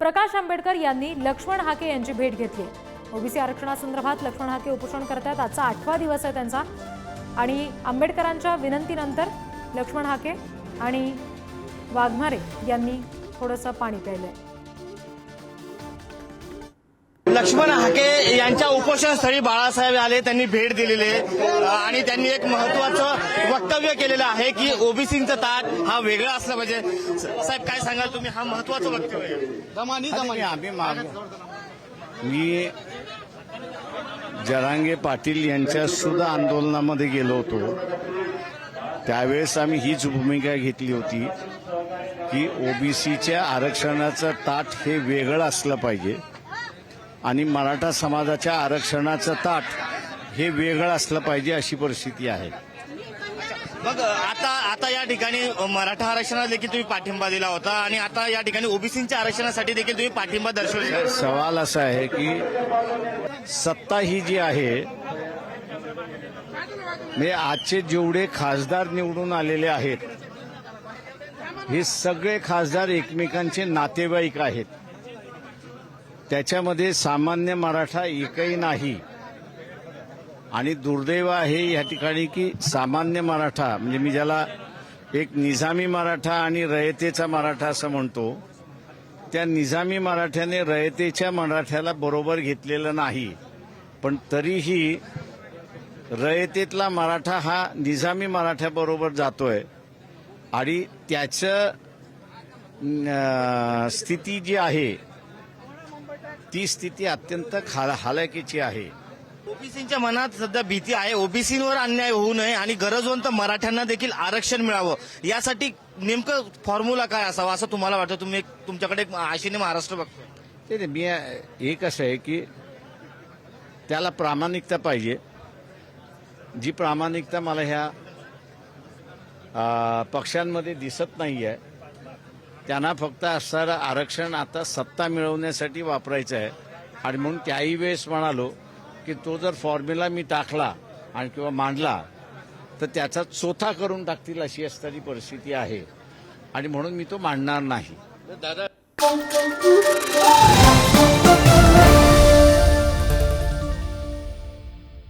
प्रकाश आंबेडकर यांनी लक्ष्मण हाके यांची भेट घेतली. ओबीसी आरक्षणासंदर्भात लक्ष्मण हाके उपोषण करतात आजचा आठवा दिवस आहे त्यांचा. आणि आंबेडकरांच्या विनंतीनंतर लक्ष्मण हाके आणि वाघमारे यांनी थोडंसं पाणी प्यायलं आहे लक्ष्मण हाके यांच्या उपोषणस्थळी बाळासाहेब आले त्यांनी भेट दिलेली आहे. आणि त्यांनी एक महत्वाचं वक्तव्य केलेलं आहे की ओबीसीचं ताट हा वेगळा असला पाहिजे. साहेब काय सांगाल तुम्ही? हा महत्वाचं वक्तव्य आहे. दमानी दमानी. आम्ही माग मी जरांगे पाटील यांच्या सुद्धा आंदोलनामध्ये गेलो होतो. त्यावेळेस आम्ही हीच भूमिका घेतली होती की ओबीसीच्या आरक्षणाचं ताट हे वेगळं असलं पाहिजे. आणि मराठा समाजाच्या आरक्षणाचं ताट हे वेगळं असलं पाहिजे अशी परिस्थिती आहे मग आता आता या ठिकाणी मराठा आरक्षणाला देखील तुम्ही पाठिंबा दिला होता आणि आता या ठिकाणी ओबीसीच्या आरक्षणासाठी देखील तुम्ही पाठिंबा दर्शवला. सवाल असा आहे की सत्ता ही जी आहे म्हणजे आजचे जेवढे खासदार निवडून आलेले आहेत हे सगळे खासदार एकमेकांचे नातेवाईक आहेत त्याच्यामध्ये सामान्य मराठा एकही नाही. आणि दुर्दैव आहे या ठिकाणी की सामान्य मराठा म्हणजे मी ज्याला एक निजामी मराठा आणि रयतेचा मराठा असं म्हणतो त्या निजामी मराठ्याने रयतेच्या मराठ्याला बरोबर घेतलेलं नाही. पण तरीही रयतेतला मराठा हा निजामी मराठ्याबरोबर जातोय. आणि त्याचं स्थिती जी आहे ती स्थिती अत्यंत हालाकीची आहे. ओबीसीच्या मनात सध्या भीती आहे. ओबीसीवर अन्याय होऊ नये आणि गरजवंत मराठ्यांना देखील आरक्षण मिळावं. यासाठी नेमकं फॉर्म्युला काय असावा असं तुम्हाला वाटतं? तुम्ही एक- तुमच्याकडे एक आशेने महाराष्ट्र बघतोय. ते नाही, मी एक असं आहे की त्याला प्रामाणिकता पाहिजे. जी प्रामाणिकता मला ह्या पक्षांमध्ये दिसत नाही आहे त्यांना फक्त असणारं आरक्षण आता सत्ता मिळवण्यासाठी वापरायचं आहे. आणि म्हणून त्याही वेळेस म्हणालो की तो जर फॉर्म्युला मी टाकला आणि किंवा मांडला तर त्याचा चोथा करून टाकतील अशी असणारी परिस्थिती आहे. आणि म्हणून मी तो मांडणार नाही. दादा